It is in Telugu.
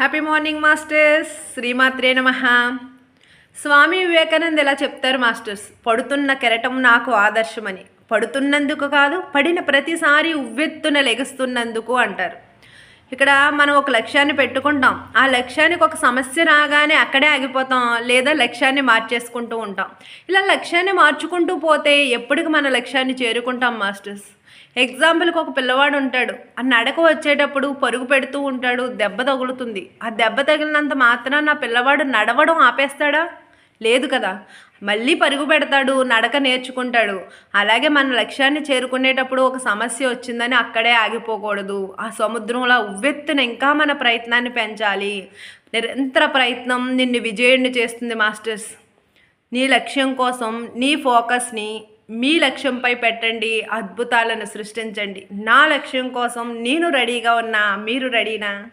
హ్యాపీ మార్నింగ్ మాస్టర్స్ శ్రీమాత్రే నమ. స్వామి వివేకానంద్ ఎలా చెప్తారు మాస్టర్స్ పడుతున్న కెరటం నాకు ఆదర్శమని. పడుతున్నందుకు కాదు పడిన ప్రతిసారి ఉవ్వెత్తున లెగుస్తున్నందుకు అంటారు. ఇక్కడ మనం ఒక లక్ష్యాన్ని పెట్టుకుంటాం. ఆ లక్ష్యానికి ఒక సమస్య రాగానే అక్కడే ఆగిపోతాం లేదా లక్ష్యాన్ని మార్చేసుకుంటూ ఉంటాం. ఇలా లక్ష్యాన్ని మార్చుకుంటూ పోతే ఎప్పటికి మన లక్ష్యాన్ని చేరుకుంటాం మాస్టర్స్? ఎగ్జాంపుల్కి ఒక పిల్లవాడు ఉంటాడు. ఆ నడక వచ్చేటప్పుడు పరుగు పెడుతూ ఉంటాడు దెబ్బ తగులుతుంది. ఆ దెబ్బ తగిలినంత మాత్రాన నా పిల్లవాడు నడవడం ఆపేస్తాడా? లేదు కదా. మళ్ళీ పరుగు పెడతాడు నడక నేర్చుకుంటాడు. అలాగే మన లక్ష్యాన్ని చేరుకునేటప్పుడు ఒక సమస్య వచ్చిందని అక్కడే ఆగిపోకూడదు. ఆ సముద్రంలో ఉవ్వెత్తున ఇంకా మన ప్రయత్నాన్ని పెంచాలి. నిరంతర ప్రయత్నం నిన్ను విజయుడిని చేస్తుంది మాస్టర్స్. నీ లక్ష్యం కోసం నీ ఫోకస్ని మీ లక్ష్యంపై పెట్టండి అద్భుతాలను సృష్టించండి. నా లక్ష్యం కోసం నేను రెడీగా ఉన్నా మీరు రెడీనా?